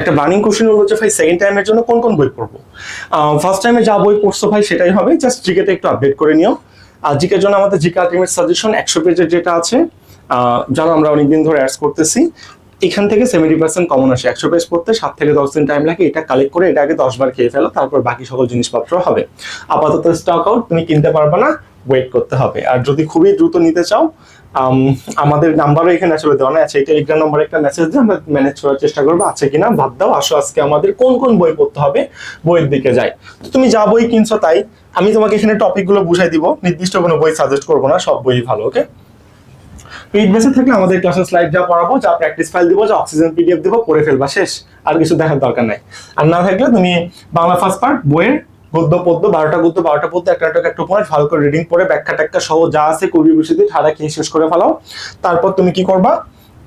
একটা burning question হলো যে ভাই সেকেন্ড টাইমের জন্য কোন কোন বই পড়ব? ফার্স্ট টাইমে যা বই পড়ছো ভাই সেটাই হবে। জাস্ট জিকেটা একটু আপডেট করে নিও। আর জিকের জন্য আমাদের জিকে আলটিমেট সাজেশন একশো পেজের যেটা আছে জানো আমরা অনেকদিন ধরে অ্যাডস করতেছি। এখান থেকে সেভেন্টি পার্সেন্ট কমন আসে। একশো পেজ পড়তে সাত থেকে দশ দিন টাইম লাগে। এটা কালেক্ট করে এটা আগে দশ বার খেয়ে ফেলো। তারপর বাকি সকল জিনিসপত্র হবে। আপাতত স্টক আউট তুমি কিনতে পারবে না। ওয়েট করতে হবে। আর যদি খুবই দ্রুত নিতে চাও আমাদের নাম্বারও এখানে আসলে দেওয়া নাই। আচ্ছা এই টেলিগ্রাম নাম্বারে একটা মেসেজ দিয়ে আমরা ম্যানেজ করার চেষ্টা করব। আছে কিনা বাদ দাও। আসো আজকে আমাদের কোন কোন বই পড়তে হবে, বইয়ের দিকে যাই। তো তুমি যা বই কিনছো তাই। আমি তোমাকে এখানে টপিকগুলো বুঝাই দিব। নির্দিষ্ট কোনো বই সাজেস্ট করব না, সব বই ভালো ওকে পেইড থাকলে আমাদের ক্লাসের স্লাইড যা পড়াবো, যা প্র্যাকটিস ফাইল দিব, যা অক্সিজেন পিডিএফ দিব, পড়ে ফেলবা, শেষ। আর কিছু দেখার দরকার নাই। আর না থাকলে তুমি বাংলা ফার্স্ট পার্ট বইয়ের গদ্য পদ্য, বারোটা গদ্য, বারোটা পদ্য, একটা নাটক, একটা উপন্যাস, ভালো করে রিডিং পড়ে, ব্যাখ্যা ট্যাখ্যা সহ যা আছে কবি বিষয়টি ঠাড়া খেয়ে শেষ করে ফেলাও। তারপর তুমি কি করবা?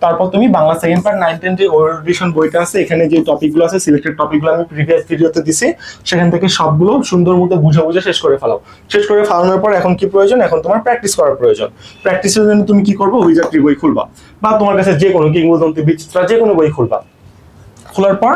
তারপর তুমি Bangla second part nine ten যে এডিশন বইটা আছে, এখানে যে টপিকগুলো আছে সিলেক্টেড টপিকগুলো আমি প্রিভিয়াস ভিডিওতে দিছি, সেখান থেকে সবগুলো সুন্দর মতো বুঝে বুঝে শেষ করে ফেলাও। শেষ করে ফেলানোর পর এখন কি প্রয়োজন? এখন তোমার প্র্যাকটিস করার প্রয়োজন। প্র্যাকটিসের জন্য তুমি কি করব? উইজার্ট্রি বই খুলবা। বা তোমার কাছে যে কোনো কিংবদন্তি বিচিত্রা যে কোনো বই খুলবা। খোলার পর,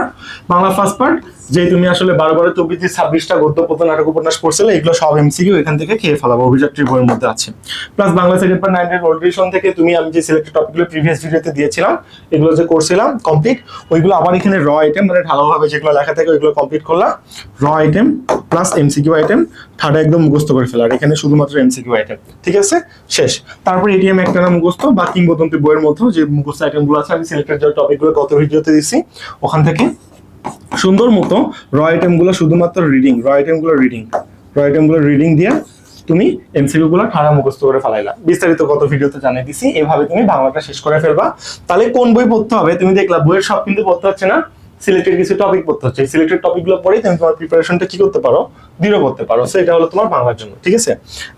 বাংলা ফার্স্ট পার্ট যে তুমি আসলে বারো বারো চব্বিশ ছাব্বিশটা গদ্য পদ্য নাটক উপন্যাস পড়ছিলে, এগুলো সব এমসিকিউ এখান থেকে খেয়ে ফেলাবো, অভিযাত্রী বইয়ের মধ্যে আছে। প্লাস বাংলা সেকেন্ড পার্ট নাইনের অডিশন থেকে তুমি, আমি যে সিলেক্টেড টপিকগুলো প্রিভিয়াস ভিডিওতে দিয়েছিলাম, এগুলো যে করছিলাম কমপ্লিট ওইগুলো আবার এখানে র আইটেম মানে ঢালাওভাবে যেগুলো লেখা থাকে, ওইগুলো কমপ্লিট করলাম। র আইটেম প্লাস এমসিকিউ আইটেম ঠাডা একদম মুখস্থ করে ফেলার, এখানে শুধুমাত্র এমসিকিউ আইটেম ঠিক আছে? শেষ। তারপর এটিএম একটা না মুখস্থ, বা কিংবদন্তি বইয়ের মধ্যে যে মুখস্থ আইটেমগুলো আছে, আমি সিলেক্টেড যে টপিকগুলো গত ভিডিওতে দিচ্ছি ওখান থেকে। সুন্দর মতো র আইটেমগুলো শুধুমাত্র রিডিং র আইটেমগুলো রিডিং র আইটেমগুলো রিডিং দিয়ে তুমি এমসিকিউ গুলো ঠাড়া মুখস্থ করে ফেলাইলা। বিস্তারিত কত ভিডিওতে জানিয়ে দিছি, এভাবে তুমি বাংলাটা শেষ করে ফেলবা। তাহলে কোন বই পড়তে হবে? তুমি দেখলা, বইয়ের সব কিন্তু পড়তে হচ্ছে না। সিলেক্টেড কিছু টপিক পড়তে হচ্ছে। সিলেক্টেড টপিকগুলো পড়েই তুমি তোমার প্রিপারেশনটা কি করতে পারো? দৃঢ় করতে পারো। সো এটা হলো তোমার বাংলার জন্য, ঠিক আছে?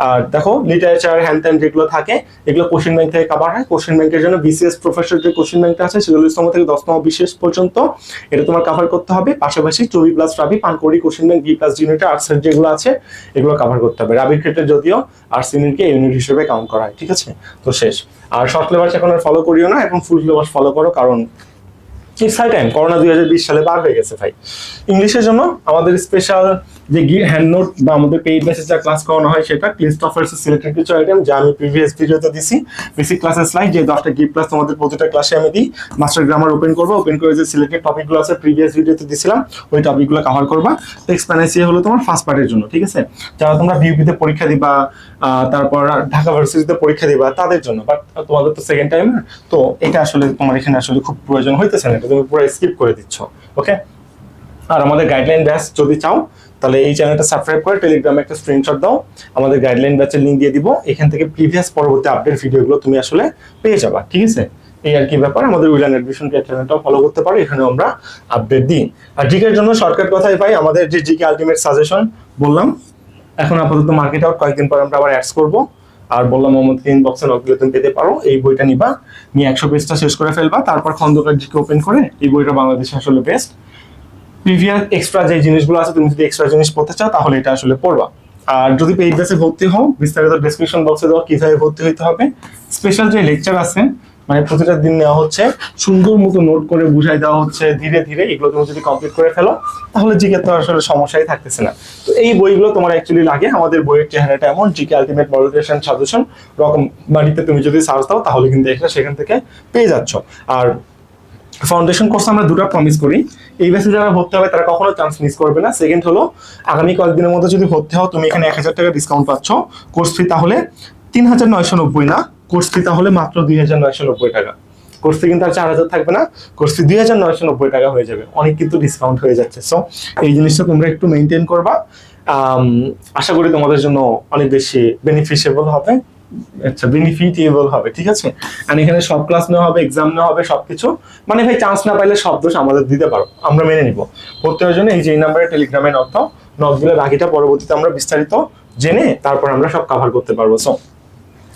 আর দেখো লিটারেচার হ্যান্ড ত্যান যেগুলো থাকে। এগুলো কোশ্চেন ব্যাংক থেকে কাভার হয়। কোশ্চেন ব্যাংকের জন্য বিসিএস প্রফেসর যে কোশ্চেন ব্যাংকটা আছে সেগুলোতম থেকে দশতম বিশেষ পর্যন্ত এটা তোমার কাভার করতে হবে। পাশাপাশি চবি প্লাস রাবি পানকড়ি question bank B plus unit আর্টসের যেগুলো আছে, এগুলো কাভার করতে হবে। রাবির ক্ষেত্রে যদিও আর্টস ইউনিটকে ইউনিট হিসেবে কাউন্ট করা হয়, ঠিক আছে? তো শেষ। আর শর্ট সিলেবাস এখন আর ফলো করিও না, এখন ফুল সিলেবাস ফলো করো, কারণ কিপসাই টাইম করোনা দুই হাজার বিশ সালে বার হয়ে গেছে ভাই। ইংলিশের জন্য আমাদের স্পেশাল যে হ্যান্ড নোট বা আমাদের পেইড মেসেজ যা ক্লাস করানো হয় সেটা লিস্ট অফ সিলেক্টেড কিছু আইটেম যা আমি প্রিভিয়াস ভিডিওতে দিছি। বেসিক ক্লাসের স্লাইড যে দশটা গিফট ক্লাস তোমাদের প্রতিটা ক্লাসে আমি দিই। মাস্টার গ্রামার ওপেন করব ওপেন করে যে সিলেক্টেড টপিকগুলো আছে প্রিভিয়াস ভিডিওতে দিছিলাম, ওই টপিকগুলো কভার করবা। টেক্সট প্যানেসিয়া হলো তোমার ফার্স্ট পার্টের জন্য, ঠিক আছে? যারা তোমরা বিউপিতে পরীক্ষা দিবা তারপর ঢাকা ভার্সিটিতে পরীক্ষা দিবা, তাদের জন্য। বাট তোমাদের তো সেকেন্ড টাইম না তো এটা আসলে তোমার এখানে আসলে খুব প্রয়োজন হইতেছে না, এটা তুমি পুরো স্কিপ করে দিচ্ছ ওকে আর আমাদের গাইডলাইন ব্যাস যদি চাও তাহলে এই চ্যানেলটা সাবস্ক্রাইব করে টেলিগ্রামে একটা স্ক্রিনশট দাও। আমাদের গাইডলাইন ব্যাচের লিঙ্ক দিয়ে দিব। এখান থেকে প্রিভিয়াস পরবর্তী আপডেট ভিডিওগুলো তুমি আসলে পেয়ে যাবা, ঠিক আছে? এই আর কি ব্যাপার, আমাদের উইলান অ্যাডমিশন কেয়ার চ্যানেলটাও ফলো করতে পারো এখানে আমরা আপডেট দিই। আর জিকের জন্য শর্টকাট কথাই পাই আমাদের যে জিকে আলটিমেট সাজেশন বললাম, এখন আপাতত মার্কেট আউট কয়েকদিন পর আমরা আবার অ্যাডস করব। আর বললাম মোহাম্মদ ইনবক্সে নকগুলো তুমি পেতে পারো, এই বইটা নিবা। নিয়ে একশো পেজটা শেষ করে ফেলবা, তারপর খন্দকার জিকে ওপেন করে, এই বইটা বাংলাদেশে আসলে বেস্ট প্রিভিয়াস এক্সট্রা যে জিনিসগুলো আছে, তুমি যদি এক্সট্রা জিনিস পড়তে চাও, তাহলে এটা আসলে পড়বা। আর যদি পেইড বেসে ভর্তি হও, বিস্তারিত ডেসক্রিপশন বক্সে দেওয়া কীভাবে ভর্তি হইতে হবে। স্পেশাল যে লেকচার আছে মানে প্রতিটা দিন নেওয়া হচ্ছে, সুন্দর মতো নোট করে বুঝাই দেওয়া হচ্ছে, ধীরে ধীরে এগুলো তুমি যদি কমপ্লিট করে ফেলো, তাহলে জিকে তো আসলে সমস্যাই থাকতেছে না। তো এই বইগুলো তোমার অ্যাকচুয়ালি লাগে, আমাদের বইয়ের চেহারাটা এমন জিকে আলটিমেট মডেলেশন সাজেশন রকম বাড়িতে তুমি যদি সার্চ দাও, তাহলে কিন্তু এটা সেখান থেকে পেয়ে যাচ্ছ। আর ফাউন্ডেশন কোর্স আমরা দুটো প্রমিস করি। এই ব্যাচে যারা ভর্তি হবে, তারা কখনো চান্স মিস করবে না। সেকেন্ড হলো, আগামী কয়েকদিনের মধ্যে যদি ভর্তি হও, তুমি এখানে এক হাজার টাকা ডিসকাউন্ট পাচ্ছ। কোর্স ফি তাহলে তিন হাজার নয়শো নব্বই না। কোর্স ফি তাহলে মাত্র দুই হাজার নয়শো নব্বই টাকা। কোর্স কিন্তু আর চার হাজার থাকবে না। কোর্স দুই হাজার নয়শো নব্বই টাকা হয়ে যাবে। অনেক কিন্তু ডিসকাউন্ট হয়ে যাচ্ছে। সো এই জিনিসটা তোমরা একটু মেনটেন করবা। আশা করি তোমাদের জন্য অনেক বেশি বেনিফিশিয়েবল হবে। আচ্ছা বেনিফিটেবল হবে, ঠিক আছে? আর এখানে সব ক্লাস নেওয়া হবে এক্সাম নেওয়া হবে, সবকিছু। মানে ভাই চান্স না পাইলে সব দোষ আমাদের দিতে পারো। আমরা মেনে নিব। প্রত্যেকের জন্য এই যে এই নাম্বারে টেলিগ্রামে নক দাও। নক বাকিটা পরবর্তীতে আমরা বিস্তারিত জেনে তারপর আমরা সব কভার করতে পারব। সো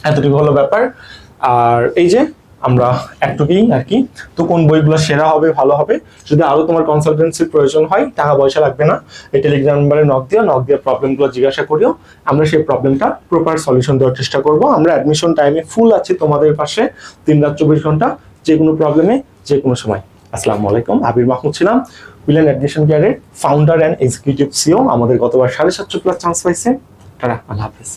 এতটুকু হলো ব্যাপার। আর এই যে আমরা একটুকুই আর কি তো কোন বইগুলো সেরা হবে, ভালো হবে, যদি আরও তোমার কনসালটেন্সির প্রয়োজন হয় টাকা পয়সা লাগবে না, এই টেলিগ্রাম নাম্বারে নক দিও নক দিয়ে প্রবলেমগুলো জিজ্ঞাসা করিও। আমরা সেই প্রবলেমটা প্রপার সলিউশন দেওয়ার চেষ্টা করব। আমরা অ্যাডমিশন টাইমে ফুল আছি তোমাদের পাশে, তিন রাত চব্বিশ ঘণ্টা, যে কোনো প্রবলেমে যে কোনো সময়। আসসালামু আলাইকুম, আবির মাহমুদ ছিলাম উইলেন অ্যাডমিশন কেয়ারের ফাউন্ডার অ্যান্ড এক্সিকিউটিভ সিও আমাদের গতবার সাড়ে সাতশো প্লাস চান্স পাইছে। তারা আল্লাহ হাফেজ।